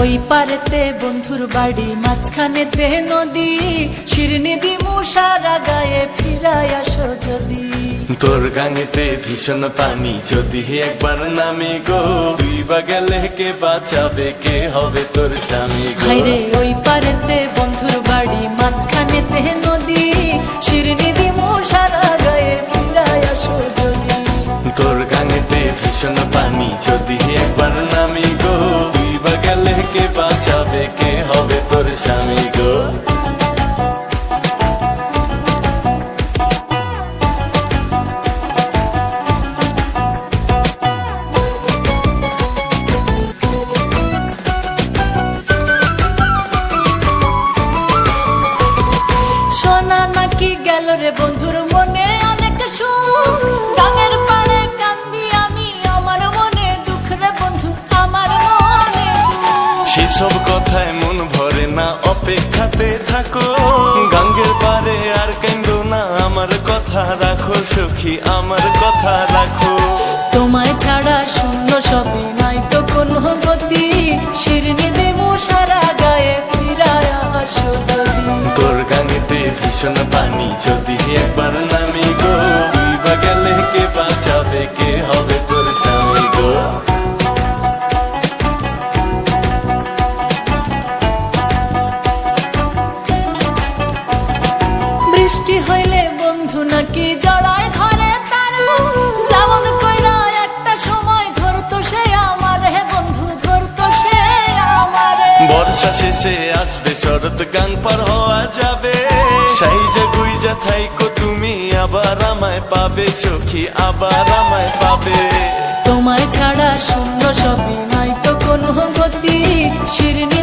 ওই পারেতে বন্ধুর বাড়ি মাঝখানেতে নদী। শিরনিধি মুসারা গায়ে ফিরায় আসো যদি। তোর গাঙেতে ভীষণ পানি যদি একবার নামে গো তুই বা গেলে কে বাঁচাবে কে হবে তোর স্বামী গো? ওই পারেতে সেসব কথায় মন ভরে না অপেক্ষাতে থাকো। গাঙ্গের পারে আর কেন্দ্র না আমার কথা রাখো সখী আমার কথা রাখো। তোমায় ছাড়া শূন্য সবই নাই তো কোনো গতি। শিরনি দেবু সারা গায়ে ফিরায় আসো তোর গাঙেতে ভীষণ পানি যদি একবার নামি গো গেলে কে বৃষ্টি হইলে বন্ধু নাকি জড়ায় ধরে তারা? যেমন কইরা একটা সময় ধরতো সে আমার হে বন্ধু ধরতো সে আমারে। বর্ষা শেষে আসবে শরৎ পার হওয়া যাবে। সেই যে গুইজা থাইকো তুমি আবার আমায় পাবে সখী আবার আমায় পাবে। তোমায় ছাড়া শূন্য সবই নাই তো কোনো গতি শিরনি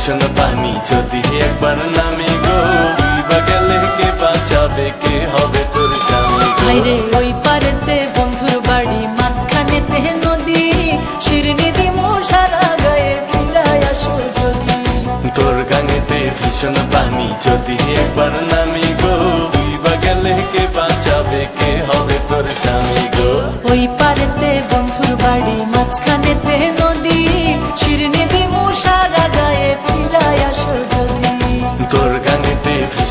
ভীষণ পানি। যদি একবার নামে গো তুই বা গেলে কে বাঁচাবে? কে হবে তোর স্বামী ওই পারেতে বন্ধুর বাড়ি মাঝখানেতে নদী। শিরনি দিমু সারা গায়ে ফিরায় আসো যদি। তোর গাঙেতে ভীষণ পানি। যদি একবার নামি গো বা গেলে কে বাঁচাবে? কে হবে তোর স্বামী গো? ওই পারেতে বন্ধুর বাড়ি মাঝখানেতে নদী।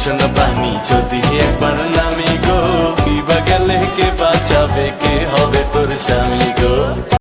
ভীষণ পানি যদি একবার নামি